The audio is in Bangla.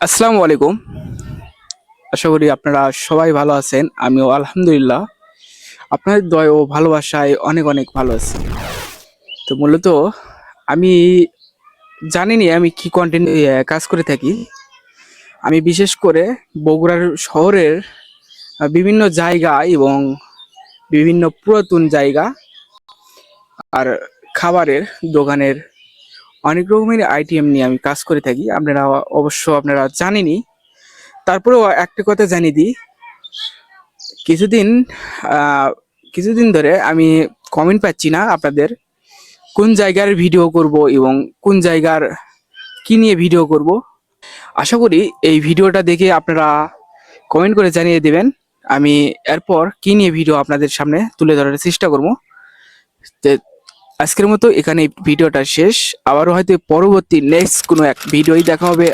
আসসালামু আলাইকুম। আশা করি আপনারা সবাই ভালো আছেন, আমিও আলহামদুলিল্লাহ। আপনাদের দয় ও ভালোবাসায় অনেক অনেক ভালো আছি। তো মূলত আমি জানিনি আমি কি কন্টেন্ট কাজ করে থাকি। আমি বিশেষ করে বগুড়ার শহরের বিভিন্ন জায়গা এবং বিভিন্ন পুরাতন জায়গা আর খাবারের দোকানের অনেক রকমের আইটেম নিয়ে আমি কাজ করে থাকি। আপনারা অবশ্য আপনারা জানেনই। তারপরেও একটা কথা জানিয়ে দিই। কিছুদিন কিছুদিন ধরে আমি কমেন্ট পাচ্ছি না আপনাদের। কোন জায়গার ভিডিও করব এবং কোন জায়গার কি নিয়ে ভিডিও করব। আশা করি এই ভিডিওটা দেখে আপনারা কমেন্ট করে জানিয়ে দেবেন। আমি এরপর কি নিয়ে ভিডিও আপনাদের সামনে তুলে ধরার চেষ্টা করব। আজকের মতো এখানে ভিডিওটা শেষ। আবারও হয়তো পরবর্তী নেক্সট কোনো এক ভিডিওই দেখা হবে।